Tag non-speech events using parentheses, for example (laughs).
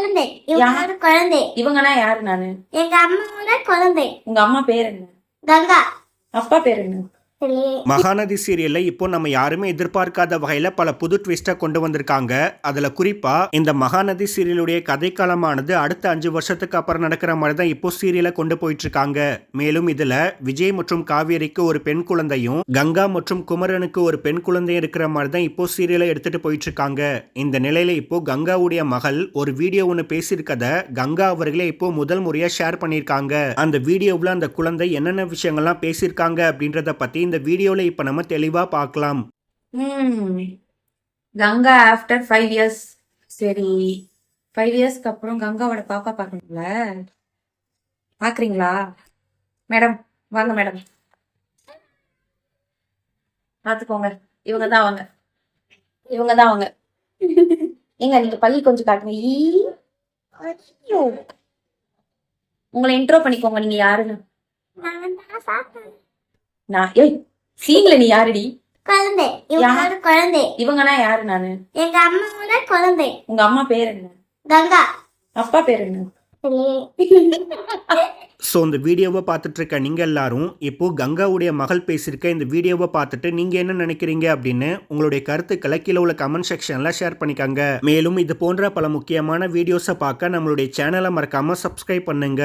குழந்தை. இவங்களோட குழந்தை. இவங்கன்னா யாரு நானு? எங்க அம்மாவோட குழந்தை. உங்க அம்மா பேர் என்ன? கங்கா. அப்பா பேர் என்ன. மகாநதி சீரியல்ல இப்போ நம்ம யாருமே எதிர்பார்க்காத வகையில பல புது ட்விஸ்ட்டை கொண்டு வந்திருக்காங்க. அதுல குறிப்பா இந்த மகாநதி சீரியலுடைய கதைக்காலமானது அடுத்த அஞ்சு வருஷத்துக்கு அப்புறம் நடக்கிற மாதிரி தான் இப்போ சீரியலை கொண்டு போயிட்டு இருக்காங்க மேலும் இதுல விஜய் மற்றும் காவேரிக்கு ஒரு பெண் குழந்தையும் கங்கா மற்றும் குமரனுக்கு ஒரு பெண் குழந்தையும் இருக்கிற மாதிரி தான் இப்போ சீரியலை எடுத்துட்டு போயிட்டு இருக்காங்க இந்த நிலையில இப்போ கங்காவுடைய மகள் ஒரு வீடியோ ஒன்று பேசியிருக்கத கங்கா அவர்களே இப்போ முதல் முறையா ஷேர் பண்ணியிருக்காங்க. அந்த வீடியோவில் அந்த குழந்தை என்னென்ன விஷயங்கள்லாம் பேசியிருக்காங்க அப்படின்றத பத்தி இந்த வீடியோல இப்போ நம்ம தெளிவா பார்க்கலாம் ம். கங்கா ஆஃப்டர் ஃபைவ் இயர்ஸ் சரி. ஃபைவ் இயர்ஸ்க்கு அப்புறம் கங்காவோட பாப்பா பார்க்கணும்ல பார்க்குறீங்களா மேடம் வாங்க மேடம். பார்த்துக்கோங்க இவங்க தான் அவங்க. இவங்க தான் அவங்க. ஏங்க நீங்க பள்ளி கொஞ்சம் காட்டுங்க. ஈ. ஐயோ. உங்களை இன்ட்ரோ பண்ணிக்கோங்க நீங்க யாருன்னு. நான் தான் சாப்பிட்டேன். நான் ஏய் சீன்ல நீ யாருடி? குழந்தை. இவங்களோட குழந்தை. இவங்கன்னா யாரு நானு? எங்க அம்மாவோட குழந்தை. உங்க அம்மா பேர் என்ன? கங்கா. அப்பா பேர் என்ன. ஸோ (laughs) இந்த வீடியோவை பார்த்துட்டு இருக்க நீங்கள் எல்லாரும் இப்போ கங்காவுடைய மகள் பேசியிருக்க இந்த வீடியோவை பார்த்துட்டு நீங்கள் என்ன நினைக்கிறீங்க அப்படின்னு உங்களுடைய கருத்துக்களை கீழே உள்ள கமெண்ட் செக்ஷனில் ஷேர் பண்ணிக்கோங்க. மேலும் இது போன்ற பல முக்கியமான வீடியோஸை பார்க்க நம்மளுடைய சேனலை மறக்காமல் சப்ஸ்கிரைப் பண்ணுங்க.